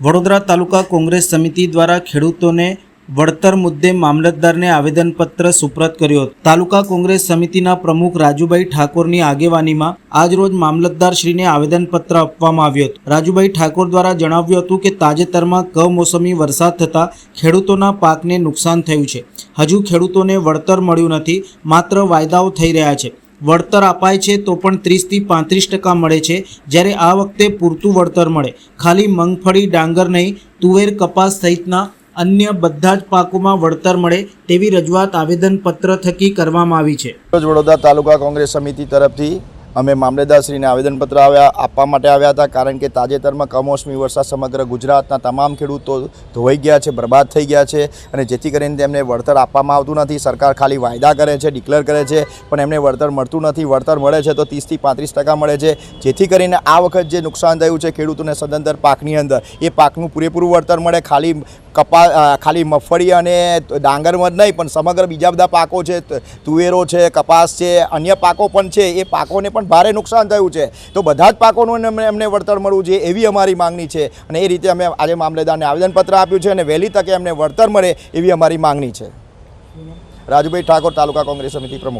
વડોદરા તાલુકા કોંગ્રેસ સમિતિ દ્વારા ખેડૂતોને વળતર મુદ્દે મામલતદારને આવેદનપત્ર સુપ્રત કર્યો તાલુકા કોંગ્રેસ સમિતિના પ્રમુખ રાજુભાઈ ઠાકોરની આગેવાનીમાં આજરોજ મામલતદારશ્રીને આવેદનપત્ર આપવામાં આવ્યું હતું. રાજુભાઈ ઠાકોર દ્વારા જણાવ્યું હતું કે તાજેતરમાં કમોસમી વરસાદ થતાં ખેડૂતોના પાકને નુકસાન થયું છે. હજુ ખેડૂતોને વળતર મળ્યું નથી, માત્ર વાયદાઓ થઈ રહ્યા છે. વળતર અપાય છે તો પણ ત્રીસથી પાંત્રીસ ટકા મળે છે. જ્યારે આ વખતે પૂરતું વળતર મળે. ખાલી મગફળી, ડાંગર નહીં, તુવેર, કપાસ સહિતના અન્ય બધા જ પાકોમાં વળતર મળે તેવી રજૂઆત આવેદનપત્ર થકી કરવામાં આવી છે. વડોદરા તાલુકા કોંગ્રેસ સમિતિ તરફથી અમે મામલેદારશ્રીને આવેદનપત્ર આવ્યા, આપવા માટે આવ્યા હતા, કારણ કે તાજેતરમાં કમોસમી વરસાદ સમગ્ર ગુજરાતના તમામ ખેડૂતો ધોવાઈ ગયા છે, બરબાદ થઈ ગયા છે અને જેથી કરીને તેમને વળતર આપવામાં આવતું નથી. સરકાર ખાલી વાયદા કરે છે, ડિક્લેર કરે છે, પણ એમને વળતર મળતું નથી. વળતર મળે છે તો ત્રીસથી પાંત્રીસ ટકા મળે છે. જેથી કરીને આ વખત જે નુકસાન થયું છે ખેડૂતોને સદંતર પાકની અંદર, એ પાકનું પૂરેપૂરું વળતર મળે. ખાલી કપા ખાલી મગફળી અને ડાંગરમાં જ નહીં, પણ સમગ્ર બીજા બધા પાકો છે તુવેરો છે, કપાસ છે, અન્ય પાકો પણ છે, એ પાકોને પણ ભારે નુકસાન થયું છે. તો બધા જ પાકોનું એમને વળતર મળવું જોઈએ એવી અમારી માંગણી છે અને એ રીતે અમે આજે મામલેદારને આવેદનપત્ર આપ્યું છે અને વહેલી તકે એમને વળતર મળે એવી અમારી માંગણી છે. રાજુભાઈ ઠાકોર, તાલુકા કોંગ્રેસ સમિતિ પ્રમુખ.